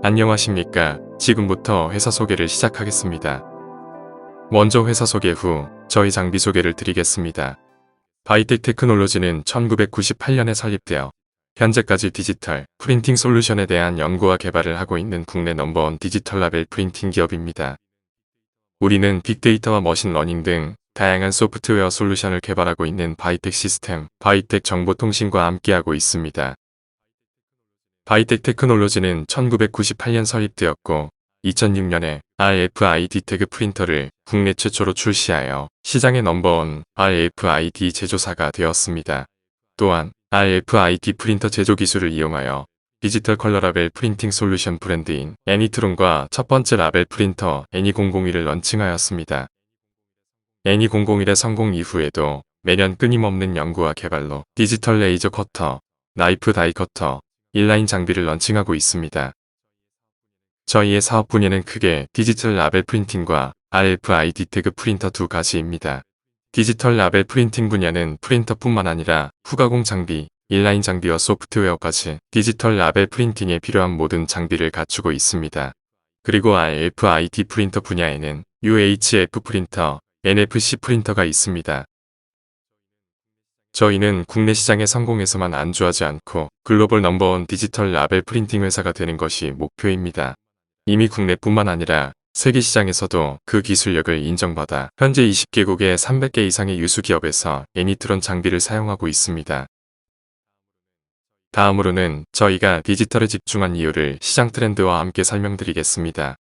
안녕하십니까. 지금부터 회사 소개를 시작하겠습니다. 먼저 회사 소개 후 저희 장비 소개를 드리겠습니다. 바이텍 테크놀로지는 1998년에 설립되어 현재까지 디지털 프린팅 솔루션에 대한 연구와 개발을 하고 있는 국내 넘버원 디지털 라벨 프린팅 기업입니다. 우리는 빅데이터와 머신러닝 등 다양한 소프트웨어 솔루션을 개발하고 있는 바이텍 시스템, 바이텍 정보통신과 함께하고 있습니다. 바이텍 테크놀로지는 1998년 설립되었고 2006년에 RFID 태그 프린터를 국내 최초로 출시하여 시장의 넘버원 RFID 제조사가 되었습니다. 또한 RFID 프린터 제조 기술을 이용하여 디지털 컬러 라벨 프린팅 솔루션 브랜드인 애니트론과 첫 번째 라벨 프린터 애니001을 런칭하였습니다. 애니 001의 성공 이후에도 매년 끊임없는 연구와 개발로 디지털 레이저 커터, 나이프 다이 커터, 인라인 장비를 런칭하고 있습니다. 저희의 사업 분야는 크게 디지털 라벨 프린팅과 RFID 태그 프린터 두 가지입니다. 디지털 라벨 프린팅 분야는 프린터뿐만 아니라 후가공 장비, 인라인 장비와 소프트웨어까지 디지털 라벨 프린팅에 필요한 모든 장비를 갖추고 있습니다. 그리고 RFID 프린터 분야에는 UHF 프린터, NFC 프린터가 있습니다. 저희는 국내 시장에 성공해서만 안주하지 않고 글로벌 넘버원 디지털 라벨 프린팅 회사가 되는 것이 목표입니다. 이미 국내뿐만 아니라 세계 시장에서도 그 기술력을 인정받아 현재 20개국의 300개 이상의 유수기업에서 애니트론 장비를 사용하고 있습니다. 다음으로는 저희가 디지털에 집중한 이유를 시장 트렌드와 함께 설명드리겠습니다.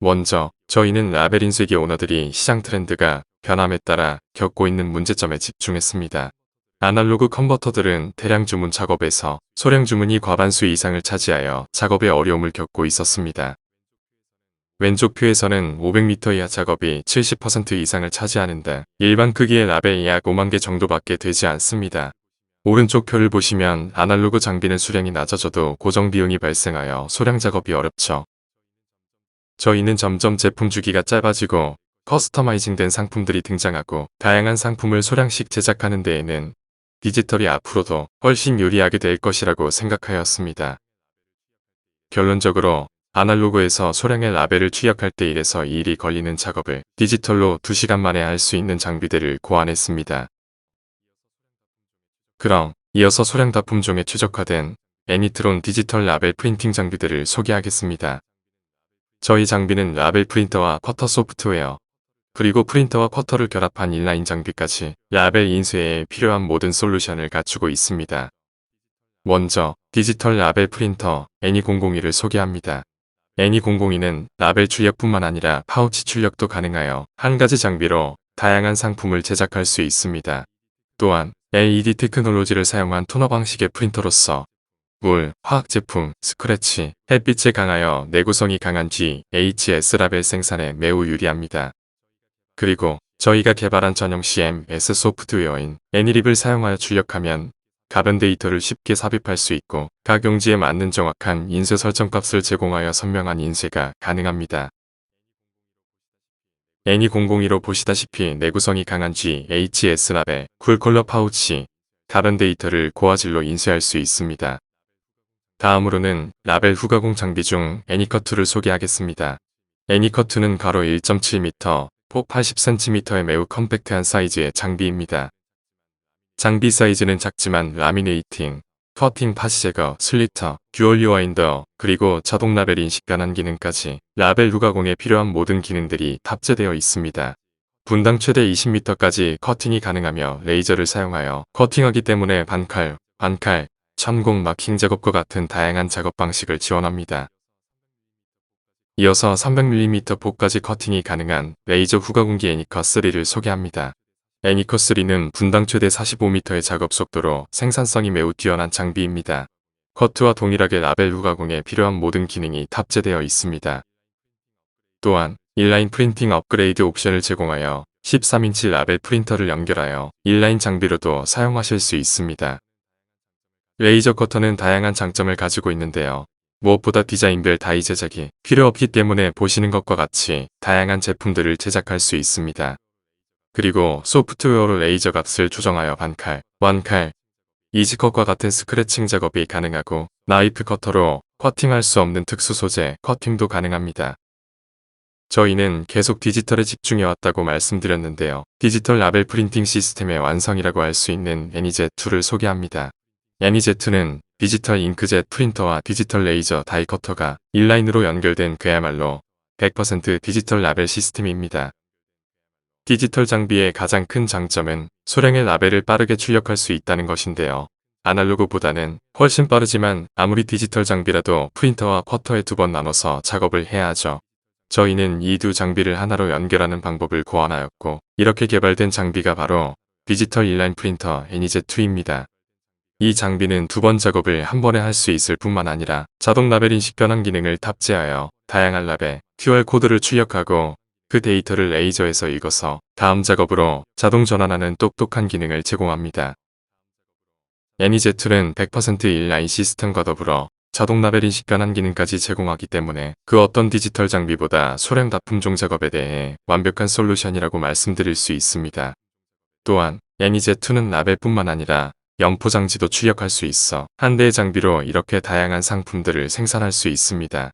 먼저 저희는 인쇄기 오너들이 시장 트렌드가 변함에 따라 겪고 있는 문제점에 집중했습니다. 아날로그 컨버터들은 대량 주문 작업에서 소량 주문이 과반수 이상을 차지하여 작업에 어려움을 겪고 있었습니다. 왼쪽 표에서는 500m 이하 작업이 70% 이상을 차지하는데 일반 크기의 라벨이 약 5만 개 정도밖에 되지 않습니다. 오른쪽 표를 보시면 아날로그 장비는 수량이 낮아져도 고정 비용이 발생하여 소량 작업이 어렵죠. 저희는 점점 제품 주기가 짧아지고 커스터마이징된 상품들이 등장하고 다양한 상품을 소량씩 제작하는 데에는 디지털이 앞으로도 훨씬 유리하게 될 것이라고 생각하였습니다. 결론적으로 아날로그에서 소량의 라벨을 취약할 때 1에서 2일이 걸리는 작업을 디지털로 2시간 만에 할 수 있는 장비들을 고안했습니다. 그럼 이어서 소량 다품종에 최적화된 애니트론 디지털 라벨 프린팅 장비들을 소개하겠습니다. 저희 장비는 라벨 프린터와 커터 소프트웨어, 그리고 프린터와 커터를 결합한 인라인 장비까지 라벨 인쇄에 필요한 모든 솔루션을 갖추고 있습니다. 먼저 디지털 라벨 프린터 애니001을 소개합니다. 애니002는 라벨 출력뿐만 아니라 파우치 출력도 가능하여 한 가지 장비로 다양한 상품을 제작할 수 있습니다. 또한 LED 테크놀로지를 사용한 토너 방식의 프린터로서 물, 화학 제품, 스크래치, 햇빛에 강하여 내구성이 강한 GHS 라벨 생산에 매우 유리합니다. 그리고 저희가 개발한 전용 CMS 소프트웨어인 애니립을 사용하여 출력하면 가변 데이터를 쉽게 삽입할 수 있고 각 용지에 맞는 정확한 인쇄 설정 값을 제공하여 선명한 인쇄가 가능합니다. 애니002로 보시다시피 내구성이 강한 GHS 라벨, 쿨컬러 파우치, 가변 데이터를 고화질로 인쇄할 수 있습니다. 다음으로는 라벨 후가공 장비 중 애니커트를 소개하겠습니다. 애니커트는 가로 1.7m, 폭 80cm의 매우 컴팩트한 사이즈의 장비입니다. 장비 사이즈는 작지만 라미네이팅, 커팅 파시 제거, 슬리터, 듀얼 리와인더, 그리고 자동 라벨 인식 변환 기능까지 라벨 후가공에 필요한 모든 기능들이 탑재되어 있습니다. 분당 최대 20m까지 커팅이 가능하며 레이저를 사용하여 커팅하기 때문에 반칼, 반칼, 천공 마킹 작업과 같은 다양한 작업 방식을 지원합니다. 이어서 300mm 폭까지 커팅이 가능한 레이저 후가공기 애니커 3를 소개합니다. 애니커 3는 분당 최대 45m의 작업 속도로 생산성이 매우 뛰어난 장비입니다. 커트와 동일하게 라벨 후가공에 필요한 모든 기능이 탑재되어 있습니다. 또한 인라인 프린팅 업그레이드 옵션을 제공하여 13인치 라벨 프린터를 연결하여 인라인 장비로도 사용하실 수 있습니다. 레이저 커터는 다양한 장점을 가지고 있는데요. 무엇보다 디자인별 다이 제작이 필요 없기 때문에 보시는 것과 같이 다양한 제품들을 제작할 수 있습니다. 그리고 소프트웨어로 레이저 값을 조정하여 반칼, 완칼, 이지컷과 같은 스크래칭 작업이 가능하고 나이프 커터로 커팅할 수 없는 특수 소재 커팅도 가능합니다. 저희는 계속 디지털에 집중해왔다고 말씀드렸는데요. 디지털 라벨 프린팅 시스템의 완성이라고 할 수 있는 애니제2를 소개합니다. 애니제2는 디지털 잉크젯 프린터와 디지털 레이저 다이 커터가 인라인으로 연결된 그야말로 100% 디지털 라벨 시스템입니다. 디지털 장비의 가장 큰 장점은 소량의 라벨을 빠르게 출력할 수 있다는 것인데요. 아날로그보다는 훨씬 빠르지만 아무리 디지털 장비라도 프린터와 커터에 두 번 나눠서 작업을 해야 하죠. 저희는 이 두 장비를 하나로 연결하는 방법을 고안하였고 이렇게 개발된 장비가 바로 디지털 인라인 프린터 애니제2입니다. 이 장비는 두 번 작업을 한 번에 할 수 있을 뿐만 아니라 자동 라벨 인식 변환 기능을 탑재하여 다양한 라벨, QR코드를 출력하고 그 데이터를 레이저에서 읽어서 다음 작업으로 자동 전환하는 똑똑한 기능을 제공합니다. 애니제툴은 100% 인라인 시스템과 더불어 자동 라벨 인식 변환 기능까지 제공하기 때문에 그 어떤 디지털 장비보다 소량 납품종 작업에 대해 완벽한 솔루션이라고 말씀드릴 수 있습니다. 또한 애니제2는 라벨뿐만 아니라 영포장지도 출력할 수 있어 한 대의 장비로 이렇게 다양한 상품들을 생산할 수 있습니다.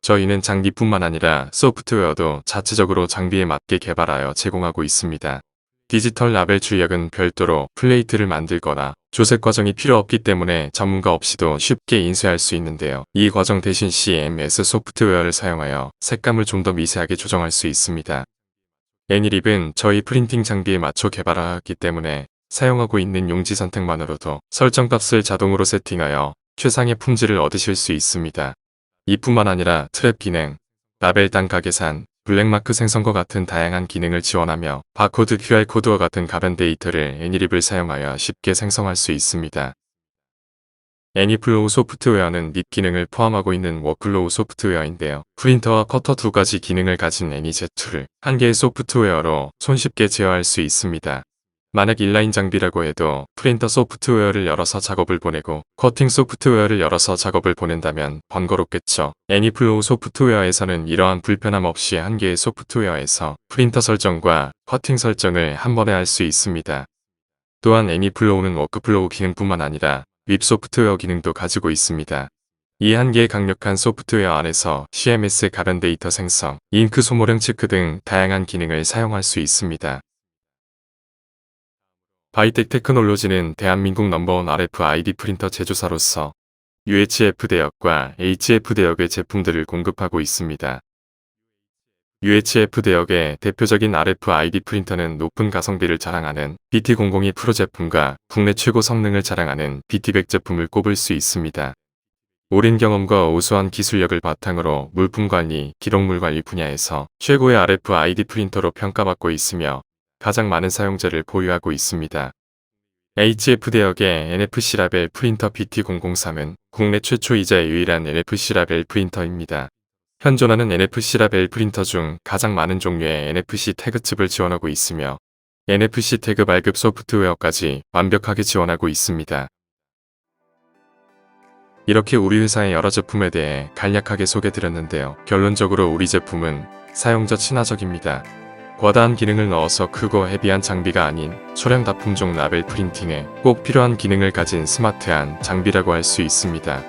저희는 장비뿐만 아니라 소프트웨어도 자체적으로 장비에 맞게 개발하여 제공하고 있습니다. 디지털 라벨 출력은 별도로 플레이트를 만들거나 조색 과정이 필요 없기 때문에 전문가 없이도 쉽게 인쇄할 수 있는데요. 이 과정 대신 CMS 소프트웨어를 사용하여 색감을 좀 더 미세하게 조정할 수 있습니다. 애니립은 저희 프린팅 장비에 맞춰 개발하였기 때문에 사용하고 있는 용지 선택만으로도 설정값을 자동으로 세팅하여 최상의 품질을 얻으실 수 있습니다. 이뿐만 아니라 트랩 기능, 라벨 단가 계산, 블랙마크 생성과 같은 다양한 기능을 지원하며 바코드 QR코드와 같은 가변 데이터를 애니립을 사용하여 쉽게 생성할 수 있습니다. 애니플로우 소프트웨어는 립 기능을 포함하고 있는 워클로우 소프트웨어인데요. 프린터와 커터 두 가지 기능을 가진 애니제2를 한 개의 소프트웨어로 손쉽게 제어할 수 있습니다. 만약 인라인 장비라고 해도 프린터 소프트웨어를 열어서 작업을 보내고 커팅 소프트웨어를 열어서 작업을 보낸다면 번거롭겠죠. 애니플로우 소프트웨어에서는 이러한 불편함 없이 한 개의 소프트웨어에서 프린터 설정과 커팅 설정을 한 번에 할 수 있습니다. 또한 애니플로우는 워크플로우 기능뿐만 아니라 웹 소프트웨어 기능도 가지고 있습니다. 이 한 개의 강력한 소프트웨어 안에서 CMS 가변 데이터 생성, 잉크 소모량 체크 등 다양한 기능을 사용할 수 있습니다. 바이텍 테크놀로지는 대한민국 넘버원 RFID 프린터 제조사로서 UHF 대역과 HF 대역의 제품들을 공급하고 있습니다. UHF 대역의 대표적인 RFID 프린터는 높은 가성비를 자랑하는 BT002 프로 제품과 국내 최고 성능을 자랑하는 BT100 제품을 꼽을 수 있습니다. 오랜 경험과 우수한 기술력을 바탕으로 물품 관리, 기록물 관리 분야에서 최고의 RFID 프린터로 평가받고 있으며 가장 많은 사용자를 보유하고 있습니다. HF 대역의 NFC 라벨 프린터 BT003은 국내 최초이자 유일한 NFC 라벨 프린터입니다. 현존하는 NFC 라벨 프린터 중 가장 많은 종류의 NFC 태그 칩을 지원하고 있으며 NFC 태그 발급 소프트웨어까지 완벽하게 지원하고 있습니다. 이렇게 우리 회사의 여러 제품에 대해 간략하게 소개드렸는데요. 결론적으로 우리 제품은 사용자 친화적입니다. 과다한 기능을 넣어서 크고 헤비한 장비가 아닌 소량 납품종 라벨 프린팅에 꼭 필요한 기능을 가진 스마트한 장비라고 할 수 있습니다.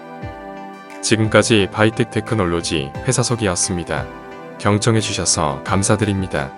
지금까지 바이텍 테크놀로지 회사석이었습니다. 경청해주셔서 감사드립니다.